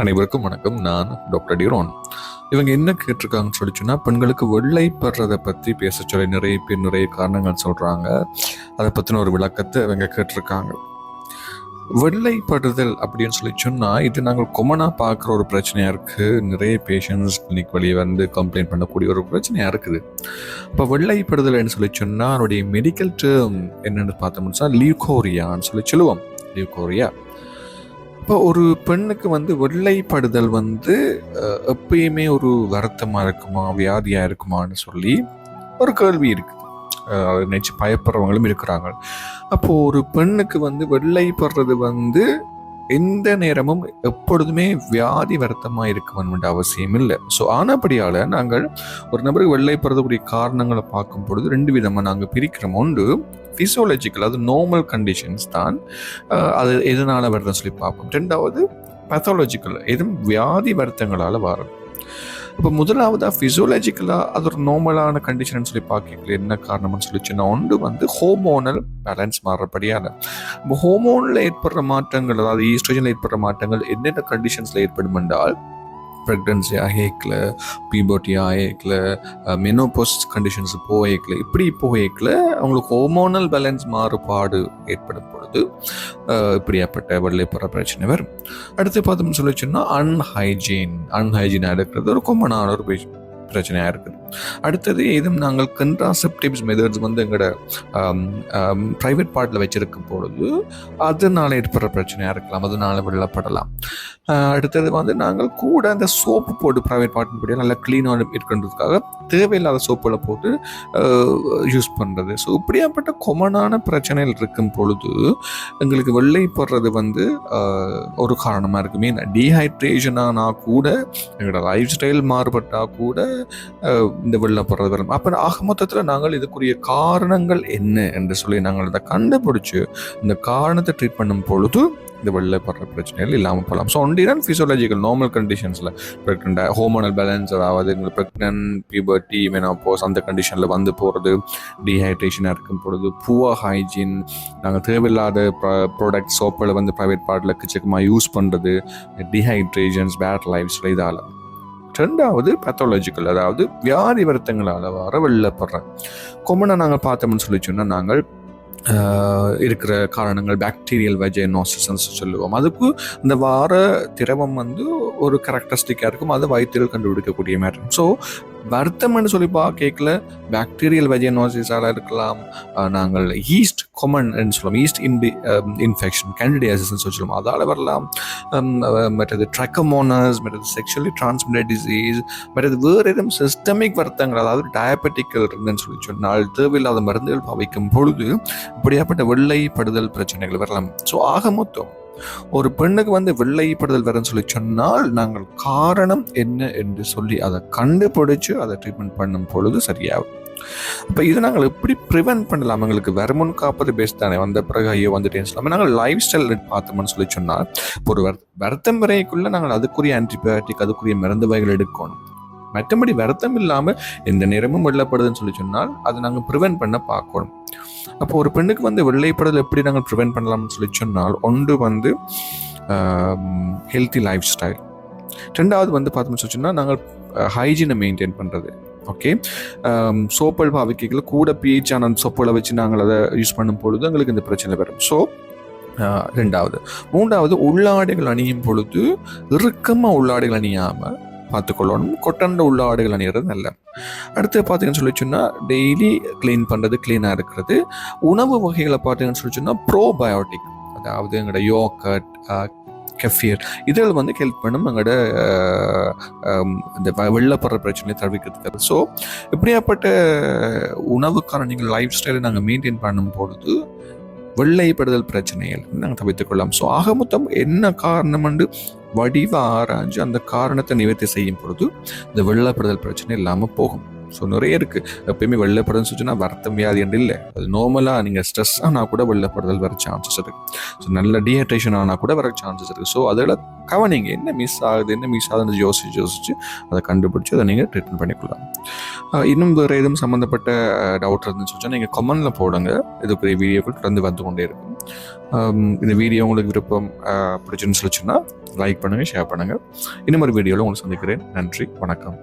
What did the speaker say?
அனைவருக்கும் வணக்கம். நான் டாக்டர் டிரோன். இவங்க என்ன கேட்டிருக்காங்கன்னு சொல்லி பெண்களுக்கு வெள்ளைப்படுறதை பற்றி பேச சொல்லி நிறைய பேர் நிறைய காரணங்கள் சொல்கிறாங்க அதை பற்றின ஒரு விளக்கத்தை இவங்க கேட்டிருக்காங்க. வெள்ளைப்படுதல் அப்படின்னு சொல்லி சொன்னால் இது நாங்கள் கொமனாக பார்க்குற ஒரு பிரச்சனையாக இருக்குது நிறைய பேஷண்ட்ஸ் கிளினிக் வழியை வந்து கம்ப்ளைண்ட் பண்ணக்கூடிய ஒரு பிரச்சனையாக இருக்குது. இப்போ வெள்ளைப்படுதல்னு சொல்லி சொன்னால் அதனுடைய மெடிக்கல் டேர்ம் என்னென்னு பார்த்தோம்னு சொன்னால் லியூகோரியான்னு சொல்லி சொல்லுவோம். லியூகோரியா இப்போ ஒரு பெண்ணுக்கு வந்து வெள்ளைப்படுதல் வந்து எப்பயுமே ஒரு வருத்தமாக இருக்குமா வியாதியாக இருக்குமான்னு சொல்லி ஒரு கேள்வி இருக்குது அதை நினச்சி பயப்படுறவங்களும் இருக்கிறாங்க. அப்போது ஒரு பெண்ணுக்கு வந்து வெள்ளைப்படுறது வந்து எந்த நேரமும் எப்பொழுதுமே வியாதி வருத்தமாக இருக்க வேண்டிய அவசியம் இல்லை. ஸோ ஆனபடியால் நாங்கள் ஒரு நபருக்கு வெள்ளைப்படுறதுக்குரிய காரணங்களை பார்க்கும் பொழுது ரெண்டு விதமாக நாங்கள் பிரிக்கிறோம். ஒன்று ஃபிசியோலஜிக்கல் அது நார்மல் கண்டிஷன்ஸ் தான். அது எதனால் வருதுன்னு சொல்லி பார்ப்போம். ரெண்டாவது பேத்தாலஜிக்கல் எதுவும் வியாதி வருத்தங்களால் வரும். இப்போ முதலாவதாக ஃபிசியோலஜிக்கலாக அது ஒரு நார்மலான கண்டிஷன் சொல்லி பார்க்கல என்ன காரணம்னு சொல்லி சொன்னால் ஒன்று வந்து ஹோமோனல் பேலன்ஸ் மாறுறபடியால் இப்போ ஹோமோனில் ஏற்படுற மாற்றங்கள் அதாவது ஈஸ்ட்ரோஜனில் ஏற்படுற மாற்றங்கள் என்னென்ன கண்டிஷன்ஸில் ஏற்படும் என்றால் ப்ரெக்னன்சி ஆகேக்கில் பீபோட்டி ஆகேக்கில் மெனோபோஸ் கண்டிஷன்ஸ் போகேக்கில் இப்படி போகேக்கில் அவங்களுக்கு ஹோமோனல் பேலன்ஸ் மாறுபாடு ஏற்படும் பொழுது இப்படியாப்பட்ட வெள்ளைப்புற பிரச்சனை வரும். அடுத்து பார்த்தோம்னு சொல்லி சொன்னால் அன்ஹைஜீன் அன்ஹைஜீனாக இருக்கிறது ஒரு கொம்மனான ஒரு பிரச்சனையாக இருக்குது. அடுத்தது ஏதும் நாங்கள் கன்ட்ராசெப்டிவ்ஸ் மெதட்ஸ் வந்து எங்களோட ப்ரைவேட் பார்ட்டில் வச்சிருக்கும் பொழுது அதனால் ஏற்படுற பிரச்சனையாக இருக்கலாம் அதனால வெள்ளப்படலாம் அடுத்தது வந்து நாங்கள் கூட அந்த சோப்பு போட்டு ப்ரைவேட் பார்ட்டின் நல்லா க்ளீனாக இருக்கின்றதுக்காக தேவையில்லாத சோப்புகளை போட்டு யூஸ் பண்ணுறது ஸோ இப்படியாப்பட்ட கொமனான பிரச்சனைகள் இருக்கும் பொழுது எங்களுக்கு வெள்ளை போடுறது வந்து ஒரு காரணமாக இருக்குது மீன் டீஹைட்ரேஷனானா கூட எங்களோட லைஃப் ஸ்டைல் மாறுபட்டால் கூட இந்த வெள்ளை போடுறது வரும் அப்போ ஆக மொத்தத்தில் நாங்கள் இதுக்குரிய காரணங்கள் என்ன என்று சொல்லி நாங்கள் அதை கண்டுபிடிச்சு இந்த காரணத்தை ட்ரீட் பண்ணும் பொழுது இந்த வெள்ளைப்படுற பிரச்சனைகள் இல்லாமல் போகலாம். ஸோ ஒன்றிதான் ஃபிசியோலஜிக்கல் நார்மல் கண்டிஷன்ஸில் ப்ரெக்னெண்ட் ஹோமோனல் பேலன்ஸ் அதாவது எங்களுக்கு ப்ரெக்னென்ட் பியூபர்ட்டி மெனோபோஸ் அந்த கண்டிஷனில் வந்து போகிறது டீஹைட்ரேஷனாக இருக்கும் பொழுது புவர் ஹைஜீன் நாங்கள் தேவையில்லாத ப்ராடக்ட் சோப்பில் வந்து ப்ரைவேட் பார்ட்டில் கிச்சக்கமாக யூஸ் பண்ணுறது டீஹைட்ரேஷன்ஸ் பேட் லைஃப்ஸ் இதால். ரெண்டாவது பேத்தாலஜிக்கல் அதாவது வியாதி வருத்தங்களால் வர வெள்ளப்படுறேன் கொமனாக நாங்கள் பார்த்தோம்னு சொல்லி சொன்னால் நாங்கள் இருக்கிற காரணங்கள் பாக்டீரியல் வெஜைனோசிஸ்ன்னு சொல்லுவோம். அதுக்கு இந்த வார திரவம் வந்து ஒரு கேரக்டரிஸ்டிக்காக இருக்கும். அதை வயிற்றில் கண்டுபிடிக்கக்கூடிய மேட்டர் ஸோ வருத்தம்னு சொல்லி பா கேட்கல பாக்டீரியல் வெஜைனோசிஸால் இருக்கலாம். நாங்கள் ஈஸ்ட் கொமன் சொல்லுவோம். ஈஸ்ட் இன்டி இன்ஃபெக்ஷன் கேண்டிடியாசிஸ்ன்னு சொல்லுவோம். அதால் வரலாம். மற்றது ட்ரக்கமோனஸ் மற்றது செக்ஷுவலி டிரான்ஸ்மிட்டட் டிசீஸ் மற்றது வேறு எதுவும் சிஸ்டமிக் வருத்தங்கள் அதாவது டயபெட்டிக்கல் இருந்துன்னு சொல்லி சொன்னால் தேவையில்லாத மருந்துகள் பாவிக்கும் பொழுது இப்படியாப்பட்ட வெள்ளைப்படுதல் பிரச்சனைகள் வரலாம். ஸோ ஆக மொத்தம் ஒரு பெண்ணுக்கு வந்து வெள்ளைப்படுதல் வரும்னு சொல்லி சொன்னால் நாங்கள் காரணம் என்ன என்று சொல்லி அதை கண்டுபிடிச்சு அதை ட்ரீட்மெண்ட் பண்ணும் பொழுது சரியாகும். இப்போ இதை நாங்கள் எப்படி ப்ரிவென்ட் பண்ணலாம்? எங்களுக்கு வருமுன் காப்பது பெஸ்ட் தானே? வந்த பிறகு ஐயோ வந்துட்டேன்னு சொல்லாமல் நாங்கள் லைஃப் ஸ்டைல் பார்த்தோம்னு சொல்லி சொன்னால் ஒரு வருத்தம் முறைக்குள்ளே நாங்கள் அதுக்குரிய ஆன்டிபயோட்டிக் அதுக்குரிய மருந்து வகைகள் எடுக்கணும். மற்றபடி வருத்தம் இல்லாமல் எந்த நேரமும் வெள்ளப்படுதுன்னு சொல்லி சொன்னால் அதை நாங்கள் ப்ரிவென்ட் பண்ண பார்க்கணும். அப்போ ஒரு பெண்ணுக்கு வந்து வெள்ளைப்படல் எப்படி நாங்கள் ப்ரிவென்ட் பண்ணலாம்னு சொல்லி சொன்னால் ஒன்று வந்து ஹெல்த்தி லைஃப் ஸ்டைல் ரெண்டாவது வந்து பார்த்தோம்னு சொல்லி சொன்னால் நாங்கள் ஹைஜீனை மெயின்டைன் பண்ணுறது ஓகே சோப்பல் பாவிக்கைகளை கூட பிஹெச்சான அந்த சோப்புகளை வச்சு நாங்கள் அதை யூஸ் பண்ணும் பொழுது எங்களுக்கு இந்த பிரச்சனை வரும். ஸோ ரெண்டாவது. மூன்றாவது உள்ளாடைகள் அணியும் பொழுது இறுக்கமாக உள்ளாடைகள் அணியாமல் பார்த்துக்கொள்ளணும். கொட்டண்ட உள்ளாடைகள் அணிகிறது நல்ல அடுத்து பார்த்தீங்கன்னு சொல்லி சொன்னால் டெய்லி க்ளீன் பண்ணுறது க்ளீனாக இருக்கிறது. உணவு வகைகளை பார்த்தீங்கன்னு சொல்லி சொன்னால் ப்ரோபயோட்டிக் அதாவது எங்களோட யோகட் கெஃபியர் இதில் வந்து ஹெல்ப் பண்ணும். எங்களோட இந்த வெள்ளப்படுற பிரச்சனையை தவிர்க்கிறதுக்கு. ஸோ இப்படியாப்பட்ட உணவுக்கான நீங்கள் லைஃப் ஸ்டைலை நாங்கள் மெயின்டைன் பண்ணும் பொழுது வெள்ளைப்படுதல் பிரச்சனைகள் நாங்கள் தவிர்த்துக் கொள்ளலாம். ஸோ ஆக மொத்தம் என்ன காரணம் என்று வடிவ ஆராய்ஞ்சு அந்த காரணத்தை நிவர்த்தி செய்யும் பொழுது இந்த வெள்ளப்படுதல் பிரச்சனை இல்லாமல் போகும். ஸோ நிறைய இருக்குது எப்பயுமே வெள்ளப்படுதுன்னு சொன்னால் வருத்தம் வியாதி என்று இல்லை. அது நார்மலாக நீங்கள் ஸ்ட்ரெஸ் ஆனால் கூட வெள்ளப்படுதல் வர சான்சஸ் இருக்குது ஸோ நல்ல டீஹைட்ரேஷன் ஆனால் கூட வர சான்சஸ் இருக்குது ஸோ அதில் கவனிங்க என்ன மிஸ் ஆகுது என்ன மிஸ் ஆகுதுன்னு யோசிச்சு யோசிச்சு அதை கண்டுபிடிச்சி அதை நீங்கள் ட்ரீட்மெண்ட் பண்ணிக்கலாம் இன்னும் வேறு எதுவும் சம்மந்தப்பட்ட டவுட் இருந்துச்சு சொன்னால் நீங்கள் கமெண்டில் போடுங்க. இதுக்குரிய வீடியோக்கள் தொடர்ந்து வந்து கொண்டே இருக்கும். இந்த வீடியோ உங்களுக்கு விருப்பம் பிடிச்சுன்னு சொல்லிச்சுன்னா லைக் பண்ணுங்கள் ஷேர் பண்ணுங்கள் இன்னும் ஒரு வீடியோவில் உங்களுக்கு சந்திக்கிறேன். நன்றி வணக்கம்.